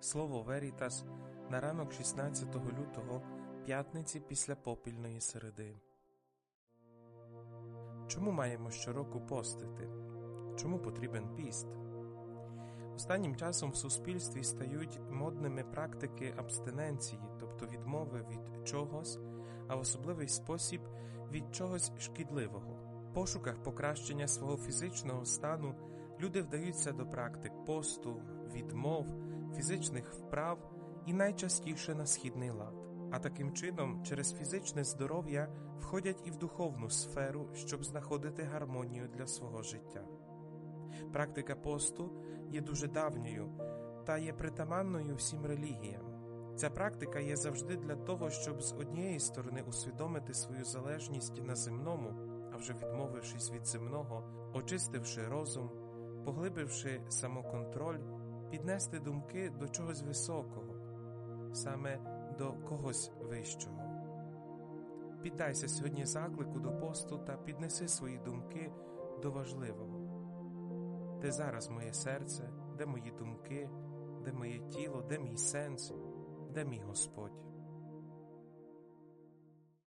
Слово Верітас на ранок 16 лютого, п'ятниці після попільної середи. Чому маємо щороку постити? Чому потрібен піст? Останнім часом в суспільстві стають модними практики абстиненції, тобто відмови від чогось, а в особливий спосіб від чогось шкідливого. В пошуках покращення свого фізичного стану люди вдаються до практик посту, відмов, фізичних вправ і найчастіше на східний лад. А таким чином, через фізичне здоров'я входять і в духовну сферу, щоб знаходити гармонію для свого життя. Практика посту є дуже давньою та є притаманною всім релігіям. Ця практика є завжди для того, щоб з однієї сторони усвідомити свою залежність на земному, а вже відмовившись від земного, очистивши розум, поглибивши самоконтроль, піднести думки до чогось високого, саме до когось вищого. Піддайся сьогодні заклику до посту та піднеси свої думки до важливого. Де зараз моє серце, де мої думки, де моє тіло, де мій сенс, де мій Господь.